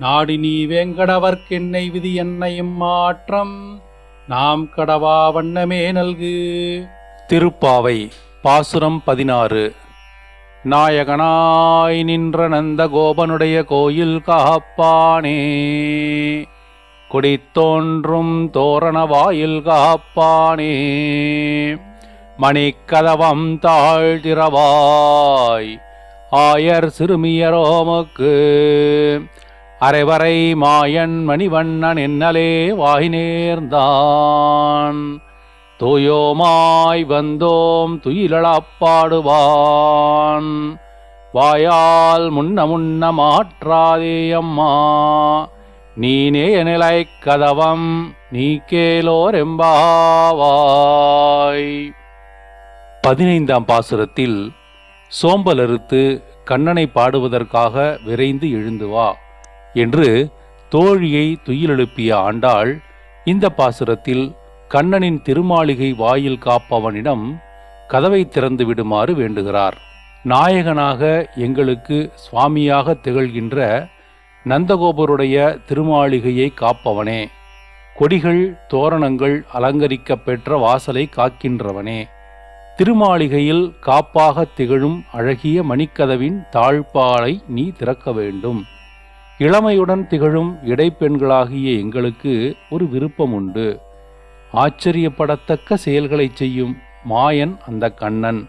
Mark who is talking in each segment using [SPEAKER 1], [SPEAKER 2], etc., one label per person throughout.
[SPEAKER 1] நாடி நீ வேங்கடவர்க்கென்னை விதி என்னையும் மாற்றம். நாம் கடவா வண்ணமே நல்கு. திருப்பாவை பாசுரம் பதினாறு. நாயகனாய் நின்ற நந்த கோபனுடைய கோயில் காப்பானே கொடித்தோன்றும் தோரண வாயில் காப்பானே மணிக்கதவம் தாழ்திரவாய் ஆயர் சிறுமியரோமுக்கு அரைவரை மாயன் மணிவண்ணன் என்னலே வாய் நேர்ந்தான் தூயோமாய் வந்தோம் துயிலப்பாடுவான் வாயால் முன்ன முன்ன மாற்றாதே அம்மா. நீனே நிலை கதவம் நீ கேலோரெம்பாவாய் பதினைந்தாம் பாசுரத்தில் சோம்பலறுத்து கண்ணனை பாடுவதற்காக விரைந்து எழுந்து வா. என்று தோழியை துயிலெழுப்பிய ஆண்டாள் இந்த பாசுரத்தில் கண்ணனின் திருமாளிகை வாயில் காப்பவனிடம் கதவை திறந்து விடுமாறு வேண்டுகிறார். நாயகனாக எங்களுக்கு சுவாமியாக திகழ்கின்ற நந்தகோபருடைய திருமாளிகையை காப்பவனே. கொடிகள் தோரணங்கள் அலங்கரிக்கப்பெற்ற வாசலை காக்கின்றவனே. திருமாளிகையில் காப்பாக திகழும் அழகிய மணிக்கதவின் தாழ்பாலை நீ திறக்க வேண்டும். இளமையுடன் திகழும் இடைப்பெண்களாகிய எங்களுக்கு ஒரு விருப்பம் உண்டு ஆச்சரியப்படத்தக்க செயல்களைச் செய்யும் மாயன் அந்த கண்ணன்.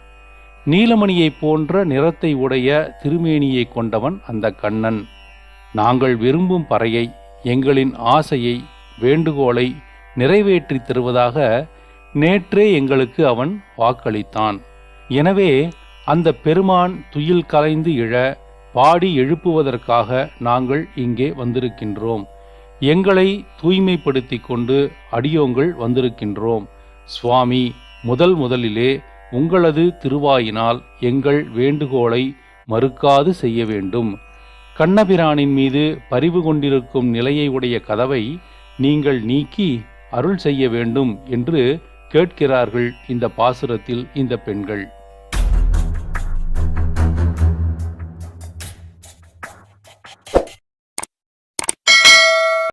[SPEAKER 1] நீலமணியைப் போன்ற நிறத்தை உடைய திருமேனியை கொண்டவன் அந்த கண்ணன். நாங்கள் விரும்பும் பறையை எங்களின் ஆசையை வேண்டுகோளை நிறைவேற்றித் தருவதாக நேற்றே எங்களுக்கு அவன் வாக்களித்தான். எனவே அந்த பெருமான் துயில் கலைந்து இழ பாடி எழுப்புவதற்காக நாங்கள் இங்கே வந்திருக்கின்றோம். எங்களை தூய்மைப்படுத்திக் கொண்டு அடியோங்கள் வந்திருக்கின்றோம். சுவாமி முதல் முதலிலே உங்களது திருவாயினால் எங்கள் வேண்டுகோளை மறுக்காது செய்ய வேண்டும். கண்ணபிரானின் மீது பரிவு கொண்டிருக்கும் நிலையை உடைய கதவை நீங்கள் நீக்கி அருள் செய்ய வேண்டும் என்று கேட்கிறார்கள் இந்த பாசுரத்தில் இந்த பெண்கள்.